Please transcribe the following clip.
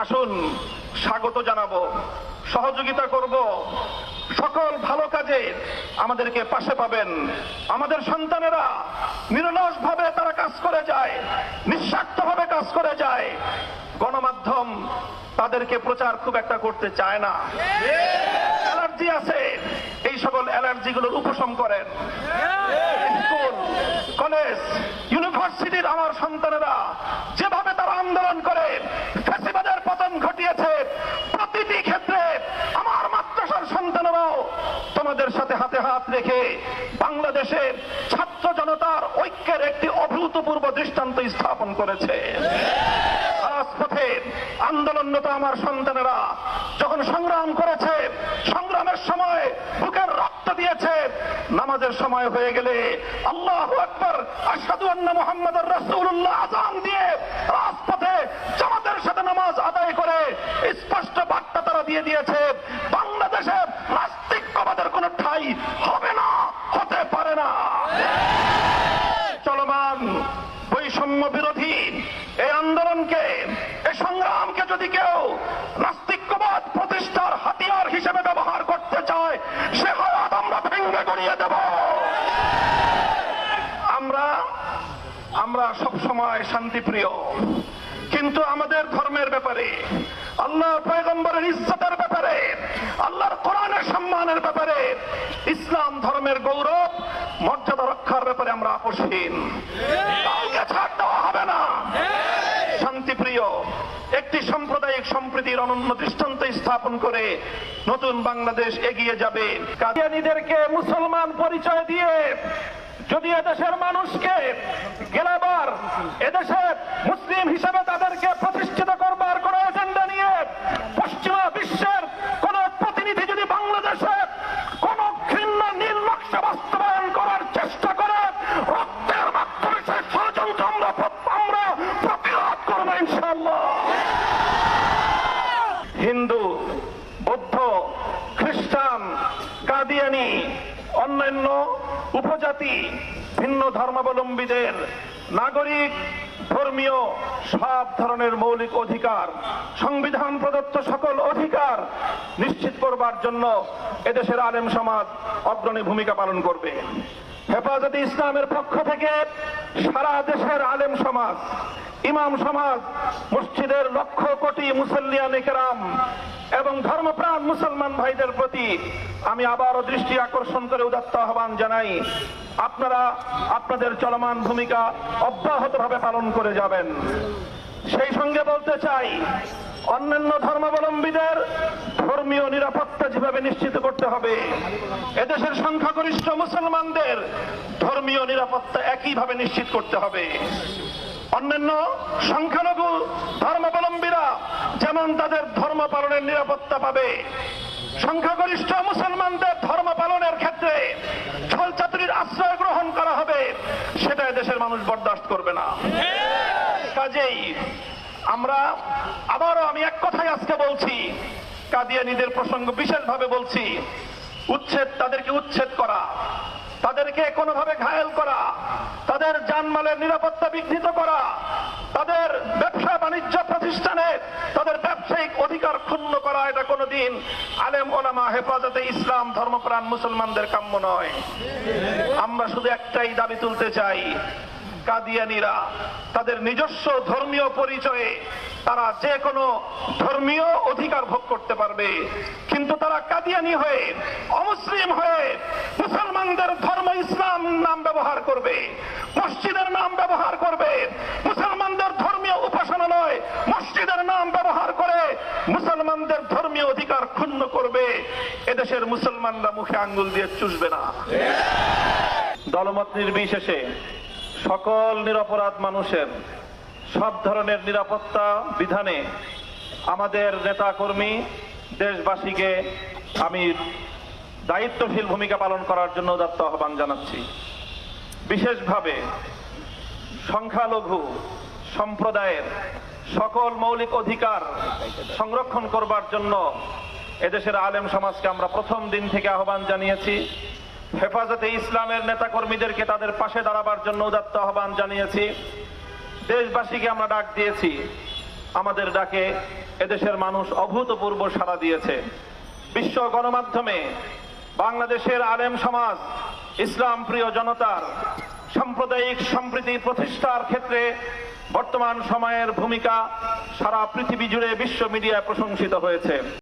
আসুন, স্বাগত জানাব, সহযোগিতা করব। সকল ভালো কাজে আমাদেরকে পাশে পাবেন। আমাদের সন্তানেরা নিরলস ভাবে তারা কাজ করে যায় নিঃস্বার্থ ভাবে কাজ করে যায়। গণমাধ্যম তাদেরকে প্রচার খুব একটা করতে চায় না। অ্যালার্জি আছে, এই সকল অ্যালার্জিগুলোর উপশম করেন। স্কুল, কলেজ, ইউনিভার্সিটির আমার সন্তানেরা যেভাবে তারা আন্দোলন করে হাতে হাত রেখে বাংলাদেশের ছাত্র জনতার ঐক্যের একটি অভূতপূর্ব দৃষ্টান্ত স্থাপন করেছে। রাজপথে আন্দোলনরত আমার সন্তানেরা যখন সংগ্রাম করেছে, সংগ্রামের সময় বুকের রক্ত দিয়েছে, নামাজের সময় হয়ে গেলে আল্লাহ আকবর আসাদু আন্না মোহাম্মদ রসুল্লাহ আজান দিয়ে রাজপথে জামাতের সাথে নামাজ আদায় করে স্পষ্ট বার্তা তারা দিয়ে দিয়েছে বাংলাদেশে নাস্তিকবাদের কোনো ঠাই হবে না, হতে পারে না। চলমান বৈষম্য বিরোধী এই আন্দোলনকে, এই সংগ্রামকে যদি কেউ নাস্তিক্যবাদ প্রতিষ্ঠার হাতিয়ার হিসেবে ব্যবহার করতে চায়, সে হাত আমরা ভেঙ্গে গড়িয়ে দেব। আমরা আমরা সব সময় শান্তিপ্রিয়, কিন্তু আমাদের ধর্মের ব্যাপারে আল্লাহ পয়গম্বরের ইজ্জতের আল্লাহর কোরআনের সম্মানের ব্যাপারে ইসলাম ধর্মের গৌরব, মর্যাদা রক্ষার ব্যাপারে আমরা আপোষহীন কাউকে ছাড় দেওয়া হবে না। শান্তিপ্রিয়, একটি সাম্প্রদায়িক সম্প্রীতির অনন্য দৃষ্টান্ত স্থাপন করে নতুন বাংলাদেশ এগিয়ে যাবে। কাদিয়ানিদেরকে মুসলমান পরিচয় দিয়ে যদি এদেশের মানুষকে গেলাবার, এদেশের মুসলিম হিসেবে তাদেরকে প্রতিষ্ঠিত করবার কোন এজেন্ডা নিয়ে পশ্চিমা বিশ্বের কোন প্রতিনিধি যদি বাংলাদেশে কোন ঘৃণ্য নীল নকশা বাস্তবায়ন করার চেষ্টা করে রক্তের মাধ্যমে সেই ষড়যন্ত্র আমরা আমরা প্রতিরোধ করব ইনশাল্লাহ হিন্দু বৌদ্ধ খ্রিস্টান কাদিয়ানি অন্যান্য উপজাতি, ভিন্ন ধর্মাবলম্বীদের নাগরিক, ধর্মীয় সব ধরনের মৌলিক অধিকার, সংবিধান প্রদত্ত সকল অধিকার নিশ্চিত করবার জন্য এদেশের আলেম সমাজ অগ্রণী ভূমিকা পালন করবে। হেফাজতে ইসলামের পক্ষ থেকে সারা দেশের আলেম সমাজ, ইমাম সমাজ, মসজিদের লক্ষ কোটি মুসল্লিয়ান কেরাম এবং ধর্মপ্রাণ মুসলমান ভাইদের প্রতি আমি আবারও দৃষ্টি আকর্ষণ করে উদাত্ত আহ্বান জানাই, আপনারা আপনাদের চলমান ভূমিকা অব্যাহতভাবে পালন করে যাবেন। সেই সঙ্গে বলতে চাই, অন্যান্য ধর্মাবলম্বীদের ধর্মীয় নিরাপত্তা যেভাবে নিশ্চিত করতে হবে, এদেশের সংখ্যাগরিষ্ঠ মুসলমানদের ধর্মীয় নিরাপত্তা একইভাবে নিশ্চিত করতে হবে। অন্যান্য সংখ্যালঘু ধর্মাবলম্বীরা যেমন তাদের ধর্ম পালনের নিরাপত্তা পাবে, সংখ্যাগরিষ্ঠ মুসলমানদের ধর্ম পালনের ক্ষেত্রে ছলচাতুরির আশ্রয় গ্রহণ করা হবে, সেটা দেশের মানুষ বরদাস্ত করবে না। কাজেই আমরা আবারও আমি এক কথাই আজকে বলছি, কাদিয়ানিদের প্রসঙ্গ বিশেষভাবে বলছি, উচ্ছেদ, তাদেরকে উচ্ছেদ করা। তাদেরকে কোনোভাবে ঘায়েল করা, তাদের জানমালের নিরাপত্তা বিঘ্নিত করা, তাদের ব্যবসা বাণিজ্য প্রতিষ্ঠানে তাদের ব্যবসায়িক অধিকার ক্ষুণ্ণ করা, এটা কোনোদিন আলেম ওলামা হেফাজতে ইসলাম ধর্মপ্রাণ মুসলমানদের কাম্য নয়। আমরা শুধু একটাই দাবি তুলতে চাই কাদিয়ানিরা তাদের নিজস্ব ধর্মীয় পরিচয়ে তারা যে কোনো ধর্মীয় অধিকার ভোগ করতে পারবে। কিন্তু তারা কাদিয়ানি হয়ে, অমুসলিম হয়ে মুসলমানদের ধর্ম ইসলাম নাম ব্যবহার করবে, মসজিদের নাম ব্যবহার করবে, মুসলমানদের ধর্মীয় উপাসনালয় মসজিদের নাম ব্যবহার করে মুসলমানদের ধর্মীয় অধিকার ক্ষুণ্ণ করবে। এদেশের মুসলমানরা মুখে আঙ্গুল দিয়ে চুষবে না। দলমত নির্বিশেষে সকল নিরপরাধ মানুষের সব ধরনের নিরাপত্তা বিধানে আমাদের নেতা কর্মী দেশবাসীকে আমি দায়িত্বশীল ভূমিকা পালন করার জন্য উদাত্ত আহ্বান জানাচ্ছি। বিশেষভাবে সংখ্যালঘু সম্প্রদায়ের সকল মৌলিক অধিকার সংরক্ষণ করবার জন্য এদেশের আলেম সমাজকে আমরা প্রথম দিন থেকে আহ্বান জানিয়েছি। হেফাজতে ইসলামের নেতাকর্মীদেরকে তাদের পাশে দাঁড়াবার জন্য উদাত্ত আহ্বান জানিয়েছি। দেশবাসীকে আমরা ডাক দিয়েছি। আমাদের ডাকে এদেশের মানুষ অভূতপূর্ব সাড়া দিয়েছে। বিশ্ব গণমাধ্যমে বাংলাদেশের আলেম সমাজ, ইসলাম প্রিয় জনতার সাম্প্রদায়িক সম্প্রীতি প্রতিষ্ঠার ক্ষেত্রে বর্তমান সময়ের ভূমিকা সারা পৃথিবী জুড়ে বিশ্ব মিডিয়ায় প্রশংসিত হয়েছে।